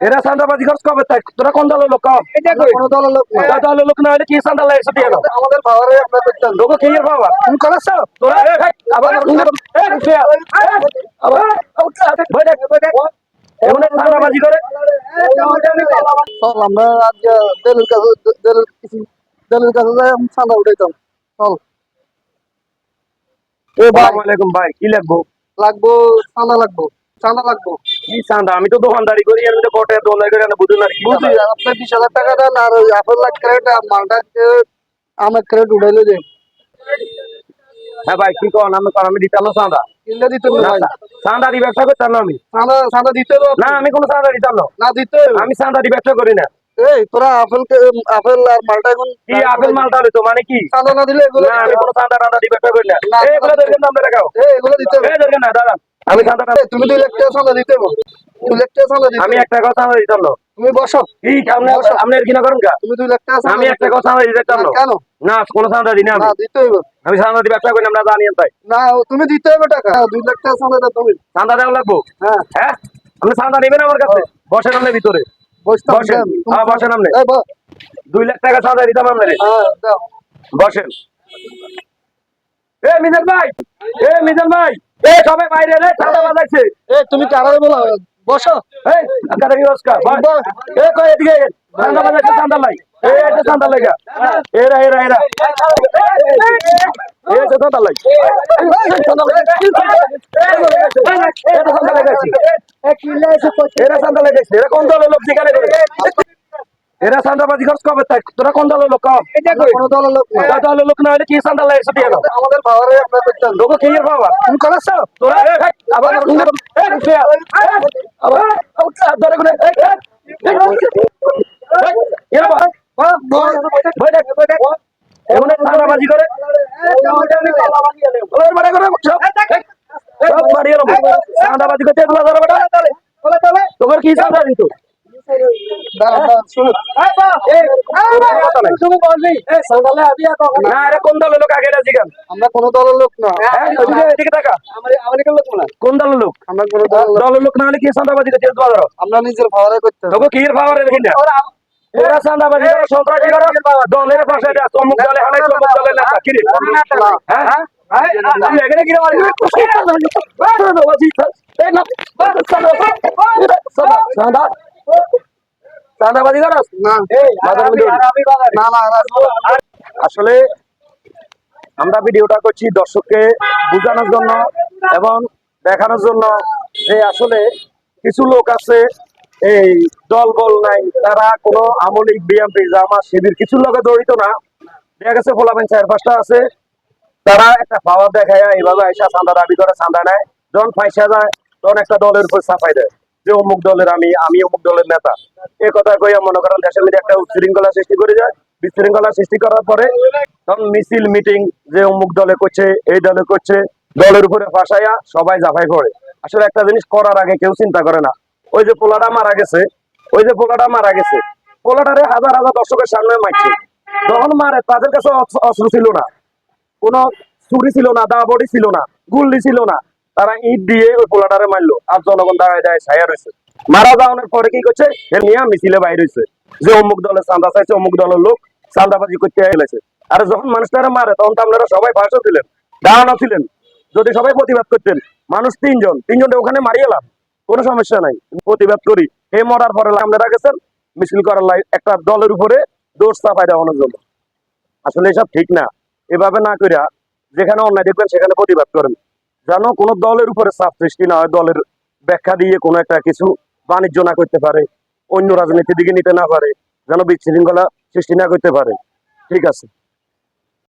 এরা চান্দাবাজি খরচ কবে তাই তোরা কোন দলের লোক কম দলের লোক না দলের লোক না হলে কি চান্দা লাগে সেটি আমাদের পাওয়ারে আমরা করতাম লোক কি এর বাবা তুমি করেছ তোরা এ, এই, আবার আবার ভয় দেখ, ভয় দেখ। এমন এক করে চল আমরা আজকে দেলের কাছে দেলের কিছু দেলের কাছে যাই আমি চাঁদা উঠাইতাম চল এ ভাই আসসালামু আলাইকুম ভাই কি লাগবো লাগবো লাগবো চাঁদা লাগবো কি চান্দা? আমি তো দোকানদারি করি এর মধ্যে কোটে দোলাই করে না বুঝুন আর কি বুঝি আপনি বিশ হাজার টাকা দেন আর ওই আপেল লাখ ক্রেট মালটা ক্রেট আমের উঠাইলে দেন। হ্যাঁ ভাই কি কন? আমি আমি দিতাম চাঁদা কিনলে দিতে না, চাঁদা দিয়ে ব্যবসা করতাম না আমি। চাঁদা চাঁদা দিতে না আমি কোনো চাঁদা দিতাম না। না দিতে আমি চাঁদা দিয়ে ব্যবসা করি না। এই তোরা আপেল আপেল আর মালটা এখন কি আপেল মালটা হইতো মানে কি? চাঁদা না দিলে এগুলো না আমি কোনো চাঁদা ব্যবসা করি না। এগুলো দেখেন দাম দেখাও এগুলো দিতে হবে। দেখেন না দাদা আমি চাঁদা তুমি দুই লাখ টাকা চাঁদা দিতে দুই লাখ টাকা চাঁদা দিতে আমি একটা কথা চাঁদা দিতাম না তুমি বসো। কি আপনি আপনি এর কিনা করেন কা তুমি দুই লাখ টাকা আমি একটা দিতে কথা চাঁদা দিতাম হবে। না কেন? না কোনো চাঁদা দিই না না দিতে হবে আমি চাঁদা দিয়ে ব্যবসা করি আমরা জানি তাই। না তুমি দিতে হবে টাকা। দুই লাখ টাকা চাঁদা দাও তুমি। চাঁদা দেওয়া লাগবো? হ্যাঁ। হ্যাঁ? আপনি চাঁদা নেবেন আমার কাছে? বসেন আপনি ভিতরে। বসেন। হ্যাঁ, বসেন আপনি। দুই লাখ টাকা চাঁদা দিতাম আপনার। হ্যাঁ দাও। বসেন। এ মিজান ভাই! এ মিজান ভাই! এ সবাই বাইরে এলে চাঁদা বাজাইছে এই তুমি কারারে বলো? বসো। এই নমস্কার কই এদিকে। চাঁদা বাজাইছে চাঁদা লাই। এ এটা চাঁদা লাগা। এরা এরা এরা। এ তো লাই। লাগাইছে। লাগাইছে এরা চাঁদা লাগাইছে এরা কোন দলের লোক যেখানে করে? এরা চাঁদাবাজি খরচ কবে তাই তোরা কোন দলের লোক কম কোনো দলের লোক না দলের লোক না হলে কি চাঁদা লাগে সেটি আমাদের আমরা করতাম লোক কি এর বাবা তুমি করেছ তোরা আবার। আবার ধরে এর বাবা, ভয় দেখ, ভয় দেখ। এমন এক চাঁদাবাজি করে ওর বাড়ি করে সব, এই, সব বাড়ি এলো। চাঁদাবাজি করতে এগুলো ধরো বেটা। তোমার কি চাঁদা দিত না কোন দলের লোক আগে জিগান আমরা কোনো দলের লোক না লোক না কোন দলের লোক আমরা কোনো দলের লোক না হলে কি চাঁদাবাজি আমরা নিজের পাওয়ারে করতাম তোকে কি পাওয়ার রেখে ওরা চাঁদাবাজি করে সন্ত্রাসী করে দলের পাশে অমুক দলে হানাই অমুক দলের নেতা কি হ্যাঁ এখানে কি মারি? এই না, চাঁদা, চাঁদা, চাঁদাবাজি করস? আসলে আমরা ভিডিওটা করছি দর্শককে বোঝানোর জন্য এবং দেখানোর জন্য যে আসলে কিছু লোক আছে এই দল বল নাই তারা কোনো আমলিক বিএমপি জামা শিবির কিছু লোকে জড়িত না। দেখা গেছে ফোলামেন চার পাঁচটা আছে। তারা একটা পাওয়ার দেখায় এইভাবে আইসা চাঁদা দাবি করে চাঁদা নেয়। জন পয়সা যায় তখন একটা দলের উপর চাপাই দেয়। যে অমুক দলের আমি আমি অমুক দলের নেতা। এ কথা কইয়া মনে করেন দেশের মধ্যে একটা উচ্ছৃঙ্খলা সৃষ্টি করে যায়। বিশৃঙ্খলা সৃষ্টি করার পরে মিছিল, মিটিং যে অমুক দলে করছে, এই দলে করছে, দলের উপরে ফাঁসাইয়া সবাই জাফাই পড়ে। আসলে একটা জিনিস করার আগে কেউ চিন্তা করে না। ওই যে পোলাটা মারা গেছে, ওই যে পোলাটা মারা গেছে, পোলাটারে হাজার হাজার দর্শকের সামনে মারছে। যখন মারে, তাদের কাছে অস্ত্র- ছিল না। কোনো চুরি ছিল না দা বডি ছিল না, গুল্লি ছিল না। তারা ইট দিয়ে ওই পোলাটারে মারলো আর জনগণ দাঁড়ায় দাঁড়ায় ছায়া রয়েছে মারা যাওয়ানোর পরে কি করছে? এ নিয়ে মিছিলে বাইর হয়েছে যে অমুক দলের চান্দা চাইছে, অমুক দলের লোক চান্দাবাজি করতে গেলেছে আর যখন মানুষটারা মারে, তখন তো আপনারা সবাই ভাষণ দিলেন, দাঁড়ানো ছিলেন। যদি সবাই প্রতিবাদ করতেন, মানুষ তিনজন তিনজনটা ওখানে মারিয়ে এলাম কোনো সমস্যা নাই। প্রতিবাদ করি হে মরার পরে আপনারা গেছেন, মিছিল করার লাই একটা দলের উপরে দোষ চাপাই দেওয়ানোর জন্য। আসলে এসব ঠিক না। এভাবে না করিয়া যেখানে অন্যায় দেখবেন, সেখানে প্রতিবাদ করেন। যেন কোনো দলের উপরে চাপ সৃষ্টি না হয়, দলের ব্যাখ্যা দিয়ে কোনো একটা কিছু বাণিজ্য না করতে পারে, অন্য রাজনীতির দিকে নিতে না পারে, যেন বিশৃঙ্খলা সৃষ্টি না করতে পারে। ঠিক আছে।